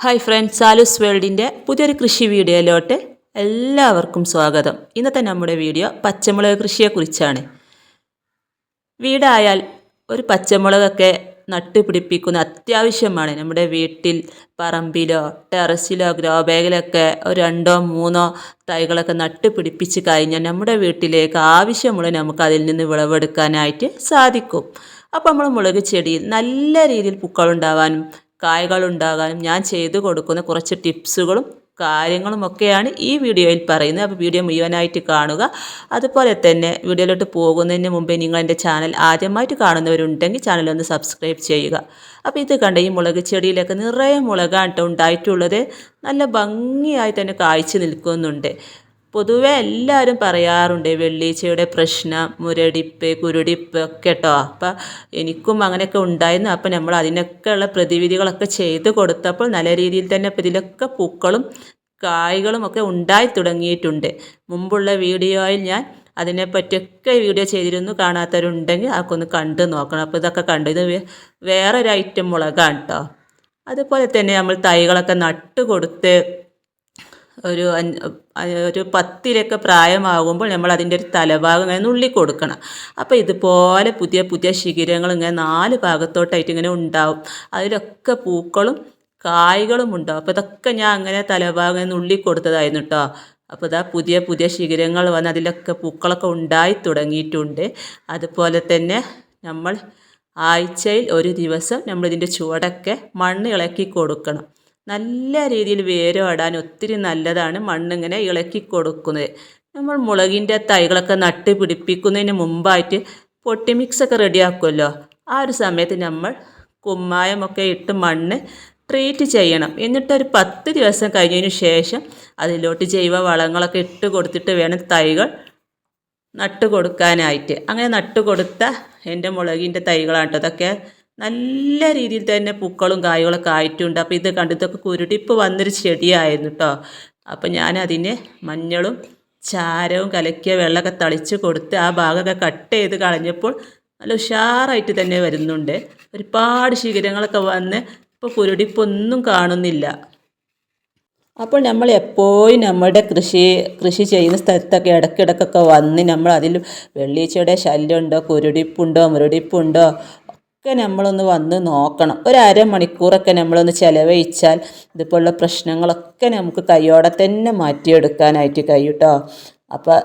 Hi friends സാലൂസ് വേൾഡിന്റെ പുതിയൊരു കൃഷി വീഡിയോയിലോട്ട് എല്ലാവർക്കും സ്വാഗതം. ഇന്നത്തെ നമ്മുടെ വീഡിയോ പച്ചമുളക് കൃഷിയെക്കുറിച്ചാണ്. വീടായാൽ ഒരു പച്ചമുളകൊക്കെ നട്ടുപിടിപ്പിക്കുന്ന അത്യാവശ്യമാണ്. നമ്മുടെ വീട്ടിൽ പറമ്പിലോ ടെറസിലോ ഗ്രോ ബാഗിലൊക്കെ ഒരു രണ്ടോ മൂന്നോ തൈകളൊക്കെ നട്ടുപിടിപ്പിച്ച് കഴിഞ്ഞാൽ നമ്മുടെ വീട്ടിലേക്ക് ആവശ്യമുള്ള നമുക്ക് അതിൽ നിന്ന് വിളവെടുക്കാനായിട്ട് സാധിക്കും. അപ്പോൾ നമ്മൾ മുളക് ചെടിയിൽ നല്ല രീതിയിൽ പൂക്കളുണ്ടാവാനും കായകളുണ്ടാകാനും ഞാൻ ചെയ്തു കൊടുക്കുന്ന കുറച്ച് ടിപ്സുകളും കാര്യങ്ങളും ഒക്കെയാണ് ഈ വീഡിയോയിൽ പറയുന്നത്. അപ്പോൾ വീഡിയോ മുഴുവനായിട്ട് കാണുക. അതുപോലെ തന്നെ വീഡിയോയിലോട്ട് പോകുന്നതിന് മുമ്പേ നിങ്ങൾ എന്റെ ചാനൽ ആദ്യമായിട്ട് കാണുന്നവരുണ്ടെങ്കിൽ ചാനൽ ഒന്ന് സബ്സ്ക്രൈബ് ചെയ്യുക. അപ്പോൾ ഇത് കണ്ട ഈ മുളക് ചെടിയിലൊക്കെ നിറയെ മുളകാണ് ഉണ്ടായിട്ടുള്ളത്. നല്ല ഭംഗിയായി തന്നെ കായ്ച്ചു നിൽക്കുന്നുണ്ട്. പൊതുവെ എല്ലാവരും പറയാറുണ്ട് വെള്ളീച്ചയുടെ പ്രശ്നം മുരടിപ്പ് കുരുടിപ്പ് ഒക്കെ കേട്ടോ അപ്പം എനിക്കും അങ്ങനെയൊക്കെ ഉണ്ടായിരുന്നു. അപ്പം നമ്മൾ അതിനൊക്കെയുള്ള പ്രതിവിധികളൊക്കെ ചെയ്ത് കൊടുത്തപ്പോൾ നല്ല രീതിയിൽ തന്നെ ഇപ്പം ഇതിലൊക്കെ പൂക്കളും കായ്കളും ഒക്കെ ഉണ്ടായി തുടങ്ങിയിട്ടുണ്ട്. മുമ്പുള്ള വീഡിയോയിൽ ഞാൻ അതിനെപ്പറ്റിയൊക്കെ വീഡിയോ ചെയ്തിരുന്നു. കാണാത്തവരുണ്ടെങ്കിൽ അതൊക്കെ ഒന്ന് കണ്ടു നോക്കണം. അപ്പോൾ ഇതൊക്കെ കണ്ടു. ഇത് വേറൊരു ഐറ്റം മുളകാണ് കേട്ടോ അതുപോലെ തന്നെ നമ്മൾ തൈകളൊക്കെ നട്ട് കൊടുത്ത് ഒരു ഒരു പത്തിലൊക്കെ പ്രായമാകുമ്പോൾ നമ്മൾ അതിന്റെ ഒരു തലഭാഗം ഇങ്ങനെ നുള്ളി കൊടുക്കണം. അപ്പോൾ ഇതുപോലെ പുതിയ പുതിയ ശിഖിരങ്ങൾ ഇങ്ങനെ നാല് ഭാഗത്തോട്ടായിട്ട് ഇങ്ങനെ ഉണ്ടാവും. അതിലൊക്കെ പൂക്കളും കായ്കളും ഉണ്ടാവും. അപ്പോൾ ഇതൊക്കെ ഞാൻ അങ്ങനെ തലഭാഗം നുള്ളി കൊടുത്തതായിരുന്നു കേട്ടോ അപ്പോൾ ഇതാ പുതിയ പുതിയ ശിഖിരങ്ങൾ വന്ന് അതിലൊക്കെ പൂക്കളൊക്കെ ഉണ്ടായി തുടങ്ങിയിട്ടുണ്ട്. അതുപോലെ തന്നെ നമ്മൾ ആഴ്ചയിൽ ഒരു ദിവസം നമ്മളിതിന്റെ ചുവടൊക്കെ മണ്ണ് ഇളക്കി കൊടുക്കണം. നല്ല രീതിയിൽ വേരോടാൻ ഒത്തിരി നല്ലതാണ് മണ്ണിങ്ങനെ ഇളക്കി കൊടുക്കുന്നത്. നമ്മൾ മുളകിന്റെ തൈകളൊക്കെ നട്ട് പിടിപ്പിക്കുന്നതിന് മുമ്പായിട്ട് പൊട്ടി മിക്സൊക്കെ റെഡിയാക്കുമല്ലോ. ആ ഒരു സമയത്ത് നമ്മൾ കുമ്മായമൊക്കെ ഇട്ട് മണ്ണ് ട്രീറ്റ് ചെയ്യണം. എന്നിട്ടൊരു പത്ത് ദിവസം കഴിഞ്ഞതിന് ശേഷം അതിലോട്ട് ജൈവ വളങ്ങളൊക്കെ ഇട്ട് കൊടുത്തിട്ട് വേണം തൈകൾ നട്ട് കൊടുക്കാനായിട്ട്. അങ്ങനെ നട്ട് കൊടുത്ത എന്റെ മുളകിന്റെ തൈകളാണ് കേട്ടോ. അതൊക്കെ നല്ല രീതിയിൽ തന്നെ പൂക്കളും കായ്കളൊക്കെ ആയിട്ടുണ്ട്. അപ്പോൾ ഇത് കണ്ടിട്ടൊക്കെ കുരുടിപ്പ് വന്നൊരു ചെടിയായിരുന്നു കേട്ടോ അപ്പോൾ ഞാനതിന് മഞ്ഞളും ചാരവും കലക്കിയ വെള്ളമൊക്കെ തളിച്ച് കൊടുത്ത് ആ ഭാഗമൊക്കെ കട്ട് ചെയ്ത് കളഞ്ഞപ്പോൾ നല്ല ഉഷാറായിട്ട് തന്നെ വരുന്നുണ്ട്. ഒരുപാട് ശിഖരങ്ങളൊക്കെ വന്ന് ഇപ്പോൾ കുരുടിപ്പൊന്നും കാണുന്നില്ല. അപ്പോൾ നമ്മൾ എപ്പോഴും നമ്മുടെ കൃഷി കൃഷി ചെയ്യുന്ന സ്ഥലത്തൊക്കെ ഇടയ്ക്കിടയ്ക്കൊക്കെ വന്ന് നമ്മൾ അതിൽ വെള്ളീച്ചയുടെ ശല്യമുണ്ടോ കുരുടിപ്പുണ്ടോ മുരടിപ്പുണ്ടോ ഒക്കെ നമ്മളൊന്ന് വന്ന് നോക്കണം. ഒരു അരമണിക്കൂറൊക്കെ നമ്മളൊന്ന് ചിലവഴിച്ചാൽ ഇതുപോലുള്ള പ്രശ്നങ്ങളൊക്കെ നമുക്ക് കൈയോടെ തന്നെ മാറ്റിയെടുക്കാനായിട്ട് കഴിയും കേട്ടോ അപ്പോൾ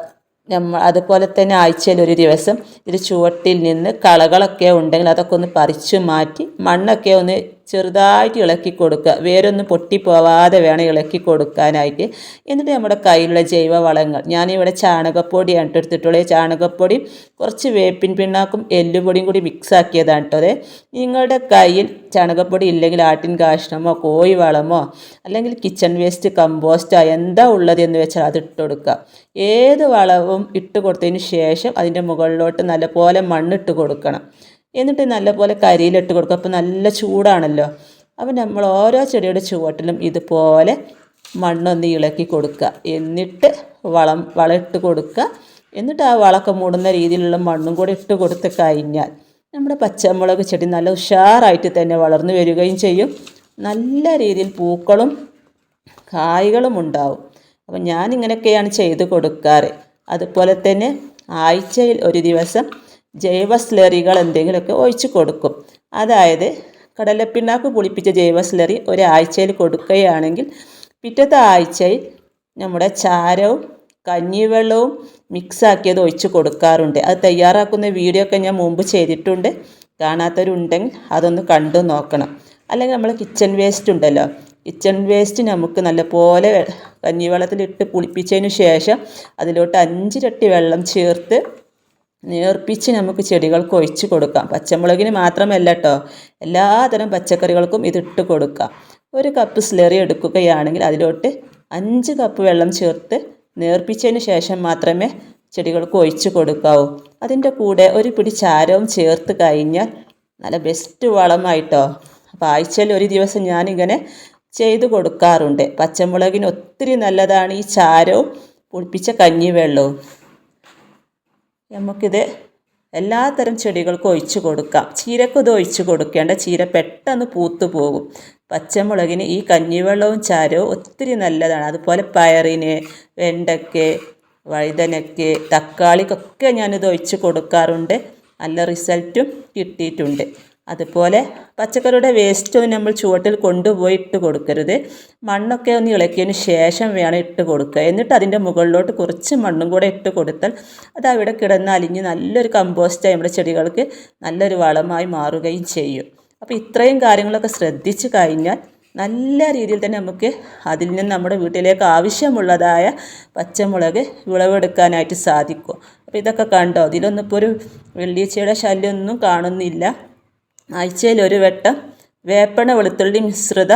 നമ്മൾ അതുപോലെ തന്നെ ആഴ്ചയിൽ ഒരു ദിവസം ഇത് ചുവട്ടിൽ നിന്ന് കളകളൊക്കെ ഉണ്ടെങ്കിൽ അതൊക്കെ ഒന്ന് പറിച്ചു മാറ്റി മണ്ണൊക്കെ ഒന്ന് ചെറുതായിട്ട് ഇളക്കി കൊടുക്കുക. വേരൊന്നും പൊട്ടിപ്പോവാതെ വേണം ഇളക്കി കൊടുക്കാനായിട്ട്. എന്നിട്ട് നമ്മുടെ കയ്യിലുള്ള ജൈവവളങ്ങൾ. ഞാനിവിടെ ചാണകപ്പൊടിയാണ് എടുത്തിട്ടുള്ളത്. ചാണകപ്പൊടി കുറച്ച് വേപ്പിൻ പിണ്ണാക്കും എല്ലുപൊടിയും കൂടി മിക്സ് ആക്കിയതാണ് കേട്ടോ അതെ. നിങ്ങളുടെ കയ്യിൽ ചാണകപ്പൊടി ഇല്ലെങ്കിൽ ആട്ടിൻ കാഷ്ണമോ കോഴി വളമോ അല്ലെങ്കിൽ കിച്ചൺ വേസ്റ്റ് കമ്പോസ്റ്റോ എന്താ ഉള്ളതെന്ന് വെച്ചാൽ അത് ഇട്ട് കൊടുക്കുക. ഏത് വളവും ഇട്ട് കൊടുത്തതിന് ശേഷം അതിന്റെ മുകളിലോട്ട് നല്ലപോലെ മണ്ണിട്ട് കൊടുക്കണം. എന്നിട്ട് നല്ലപോലെ കരിയിലിട്ട് കൊടുക്കും. അപ്പോൾ നല്ല ചൂടാണല്ലോ. അപ്പോൾ നമ്മൾ ഓരോ ചെടിയുടെ ചുവട്ടിലും ഇതുപോലെ മണ്ണൊന്ന് ഇളക്കി കൊടുക്കുക. എന്നിട്ട് വളം വളം ഇട്ട് കൊടുക്കുക. എന്നിട്ട് ആ വളമൊക്കെ മൂടുന്ന രീതിയിലുള്ള മണ്ണും കൂടി ഇട്ട് കൊടുത്ത് കഴിഞ്ഞാൽ നമ്മുടെ പച്ചമുളക് ചെടി നല്ല ഉഷാറായിട്ട് തന്നെ വളർന്നു വരികയും ചെയ്യും. നല്ല രീതിയിൽ പൂക്കളും കായ്കളും ഉണ്ടാവും. അപ്പം ഞാനിങ്ങനെയൊക്കെയാണ് ചെയ്ത് കൊടുക്കാറ്. അതുപോലെ തന്നെ ആഴ്ചയിൽ ഒരു ദിവസം ജൈവ സ്ലറികൾ എന്തെങ്കിലുമൊക്കെ ഒഴിച്ച് കൊടുക്കും. അതായത് കടലപ്പിണ്ണാക്ക് പുളിപ്പിച്ച ജൈവ സ്ലറി ഒരാഴ്ചയിൽ കൊടുക്കുകയാണെങ്കിൽ പിറ്റത്തെ ആഴ്ചയിൽ നമ്മുടെ ചാരവും കഞ്ഞിവെള്ളവും മിക്സാക്കിയത് ഒഴിച്ച് കൊടുക്കാറുണ്ട്. അത് തയ്യാറാക്കുന്ന വീഡിയോ ഒക്കെ ഞാൻ മുമ്പ് ചെയ്തിട്ടുണ്ട്. കാണാത്തവരുണ്ടെങ്കിൽ അതൊന്ന് കണ്ടു നോക്കണം. അല്ലെങ്കിൽ നമ്മൾ കിച്ചൺ വേസ്റ്റ് ഉണ്ടല്ലോ. കിച്ചൺ വേസ്റ്റ് നമുക്ക് നല്ലപോലെ കഞ്ഞിവെള്ളത്തിലിട്ട് പുളിപ്പിച്ചതിന് ശേഷം അതിലോട്ട് അഞ്ചിരട്ടി വെള്ളം ചേർത്ത് നേർപ്പിച്ച് നമുക്ക് ചെടികൾക്ക് ഒഴിച്ച് കൊടുക്കാം. പച്ചമുളകിന് മാത്രമല്ല കേട്ടോ എല്ലാതരം പച്ചക്കറികൾക്കും ഇതിട്ട് കൊടുക്കാം. ഒരു കപ്പ് സ്ലറി എടുക്കുകയാണെങ്കിൽ അതിലോട്ട് അഞ്ച് കപ്പ് വെള്ളം ചേർത്ത് നേർപ്പിച്ചതിന് ശേഷം മാത്രമേ ചെടികൾക്ക് ഒഴിച്ചു കൊടുക്കാവൂ. അതിന്റെ കൂടെ ഒരു പിടി ചാരവും ചേർത്ത് കഴിഞ്ഞാൽ നല്ല ബെസ്റ്റ് വളമായിട്ടോ. അപ്പോൾ ആഴ്ചയിൽ ഒരു ദിവസം ഞാനിങ്ങനെ ചെയ്തു കൊടുക്കാറുണ്ട്. പച്ചമുളകിന് ഒത്തിരി നല്ലതാണ് ഈ ചാരവും പുളിപ്പിച്ച കഞ്ഞിവെള്ളവും. നമുക്കിത് എല്ലാ തരം ചെടികൾക്കും ഒഴിച്ചു കൊടുക്കാം. ചീരക്കും ഇത് ഒഴിച്ചു കൊടുക്കേണ്ട. ചീര പെട്ടെന്ന് പൂത്തു പോകും. പച്ചമുളകിന് ഈ കഞ്ഞിവെള്ളവും ചാരവും ഒത്തിരി നല്ലതാണ്. അതുപോലെ പയറിന് വെണ്ടയ്ക്ക് വഴുതനയ്ക്ക് തക്കാളിക്കൊക്കെ ഞാനിത് ഒഴിച്ച് കൊടുക്കാറുണ്ട്. നല്ല റിസൾട്ടും കിട്ടിയിട്ടുണ്ട്. അതുപോലെ പച്ചക്കറിയുടെ വേസ്റ്റ് നമ്മൾ ചുവട്ടിൽ കൊണ്ടുപോയി ഇട്ട് കൊടുക്കരുത്. മണ്ണൊക്കെ ഒന്ന് ഇളക്കിയതിന് ശേഷം വേണം ഇട്ട് കൊടുക്കുക. എന്നിട്ട് അതിന്റെ മുകളിലോട്ട് കുറച്ച് മണ്ണും കൂടെ ഇട്ട് കൊടുത്താൽ അത് അവിടെ കിടന്ന് അലിഞ്ഞ് നല്ലൊരു കമ്പോസ്റ്റായി നമ്മുടെ ചെടികൾക്ക് നല്ലൊരു വളമായി മാറുകയും ചെയ്യും. അപ്പോൾ ഇത്രയും കാര്യങ്ങളൊക്കെ ശ്രദ്ധിച്ചു കഴിഞ്ഞാൽ നല്ല രീതിയിൽ തന്നെ നമുക്ക് അതിൽ നിന്ന് നമ്മുടെ വീട്ടിലേക്ക് ആവശ്യമുള്ളതായ പച്ചമുളക് വിളവെടുക്കാനായിട്ട് സാധിക്കും. അപ്പോൾ ഇതൊക്കെ കണ്ടോ? ഇതിലൊന്നും ഇപ്പോൾ ഒരു വെള്ളീച്ചയുടെ ശല്യമൊന്നും കാണുന്നില്ല. ആഴ്ചയിൽ ഒരു വട്ടം വേപ്പണ വെളുത്തുള്ളി മിശ്രിത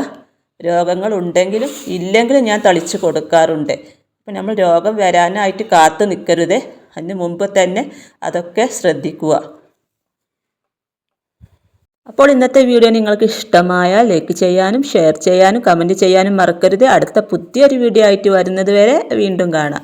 രോഗങ്ങൾ ഉണ്ടെങ്കിലും ഇല്ലെങ്കിലും ഞാൻ തളിച്ച് കൊടുക്കാറുണ്ട്. അപ്പം നമ്മൾ രോഗം വരാനായിട്ട് കാത്തു നിൽക്കരുത്. അതിന് മുമ്പ് തന്നെ അതൊക്കെ ശ്രദ്ധിക്കുക. അപ്പോൾ ഇന്നത്തെ വീഡിയോ നിങ്ങൾക്ക് ഇഷ്ടമായാൽ ലൈക്ക് ചെയ്യാനും ഷെയർ ചെയ്യാനും കമന്റ് ചെയ്യാനും മറക്കരുത്. അടുത്ത പുതിയൊരു വീഡിയോ ആയിട്ട് വരുന്നത് വരെ വീണ്ടും കാണാം.